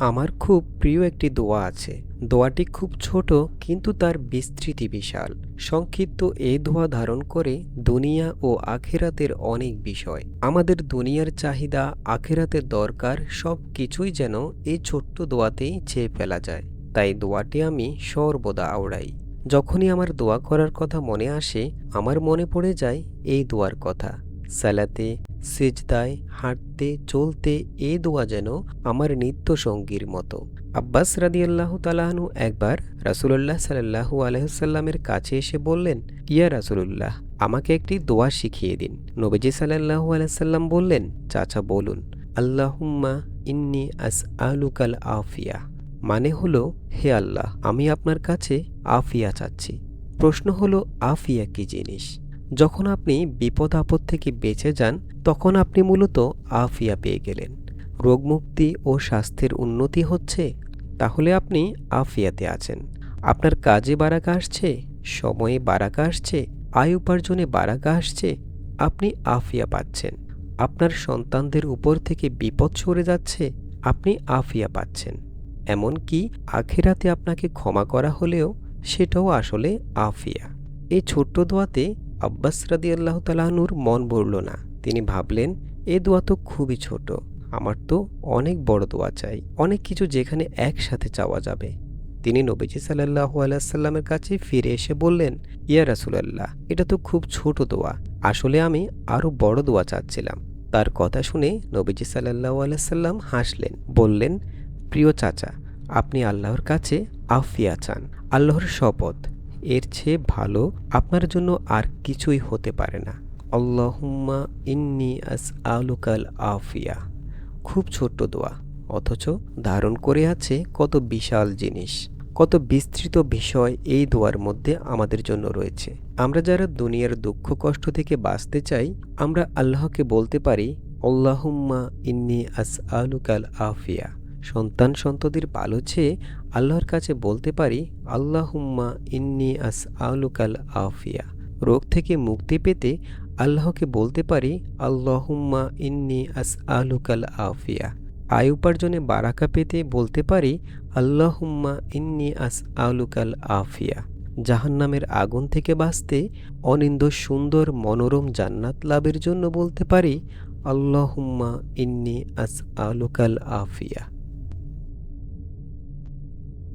আমার খুব প্রিয় একটি দোয়া আছে। দোয়াটি খুব ছোট, কিন্তু তার বিস্তৃতি বিশাল। সংক্ষিপ্ত এই দোয়া ধারণ করে দুনিয়া ও আখেরাতের অনেক বিষয়। আমাদের দুনিয়ার চাহিদা, আখেরাতের দরকার সব কিছুই যেন এই ছোট্ট দোয়াতেই চেয়ে ফেলা যায়। তাই দোয়াটি আমি সর্বদা আওড়াই। যখনই আমার দোয়া করার কথা মনে আসে, আমার মনে পড়ে যায় এই দোয়ার কথা। সালাতে, সিজদায়, হাঁটতে, চলতে এ দোয়া যেন আমার নিত্য সঙ্গীর মতো। আব্বাস রাদিয়াল্লাহ তালাহনু একবার রাসুলুল্লাহ সাল্লাহু আলহামের কাছে এসে বললেন, ইয়া রাসুলুল্লাহ, আমাকে একটি দোয়া শিখিয়ে দিন। নবীজি সাল্লাহু আলাইসাল্লাম বললেন, চাচা, বলুন, আল্লাহুম্মা ইন্নি আস আলুকাল আফিয়া। মানে হলো, হে আল্লাহ, আমি আপনার কাছে আফিয়া চাচ্ছি। প্রশ্ন হলো, আফিয়া কি জিনিস? যখন আপনি বিপদ আপদ থেকে বেঁচে যান, তখন আপনি মূলত আফিয়া পেয়ে গেলেন। রোগমুক্তি ও স্বাস্থ্যের উন্নতি হচ্ছে, তাহলে আপনি আফিয়াতে আছেন। আপনার কাজে বারাকা আসছে, সময়ে বারাকা আসছে, আয় উপার্জনে বারাকা আসছে, আপনি আফিয়া পাচ্ছেন। আপনার সন্তানদের উপর থেকে বিপদ সরে যাচ্ছে, আপনি আফিয়া পাচ্ছেন। এমনকি আখেরাতে আপনাকে ক্ষমা করা হলেও সেটাও আসলে আফিয়া। এই ছোট্ট দোয়াতে আব্বাস রাদি আল্লাহ তালাহনুর মন বলল না। তিনি ভাবলেন, এ দোয়া তো খুবই ছোট। আমার তো অনেক বড় দোয়া চাই। অনেক কিছু যেখানে একসাথে চাওয়া যাবে। তিনি নবীজি সাল্লাহু আলাইসাল্লামের কাছে ফিরে এসে বললেন, ইয়া রাসুলাল্লাহ, এটা তো খুব ছোট দোয়া। আসলে আমি আরও বড় দোয়া চাচ্ছিলাম। তার কথা শুনে নবীজি সাল্লাহু আলাইসাল্লাম হাসলেন, বললেন, প্রিয় চাচা, আপনি আল্লাহর কাছে আফিয়া চান। আল্লাহর শপথ। এর চেয়ে ভালো আপনার জন্য আর কিছুই হতে পারে না। আল্লাহুম্মা ইন্নি আস আলুকাল আফিয়া। খুব ছোট্ট দোয়া, অথচ ধারণ করে আছে কত বিশাল জিনিস। কত বিস্তৃত বিষয় এই দোয়ার মধ্যে আমাদের জন্য রয়েছে। আমরা যারা দুনিয়ার দুঃখ কষ্ট থেকে বাঁচতে চাই, আমরা আল্লাহকে বলতে পারি, আল্লাহুম্মা ইন্নি আস আলুকাল আফিয়া। সন্তান সন্ততির ভালো চেয়ে আল্লাহর কাছে বলতে পারি, আল্লাহুম্মা ইন্নি আস আলুকাল আফিয়া। রোগ থেকে মুক্তি পেতে আল্লাহকে বলতে পারি, আল্লাহুম্মা ইন্নি আস আলুকাল আফিয়া। আয় উপার্জনে বারাকা পেতে বলতে পারি, আল্লাহুম্মা ইন্নি আস আলুকাল আফিয়া। জাহান্নামের আগুন থেকে বাঁচতে অনিন্দ সুন্দর মনোরম জান্নাত লাভের জন্য বলতে পারি, আল্লাহুম্মা ইন্নি আস আলুকাল আফিয়া।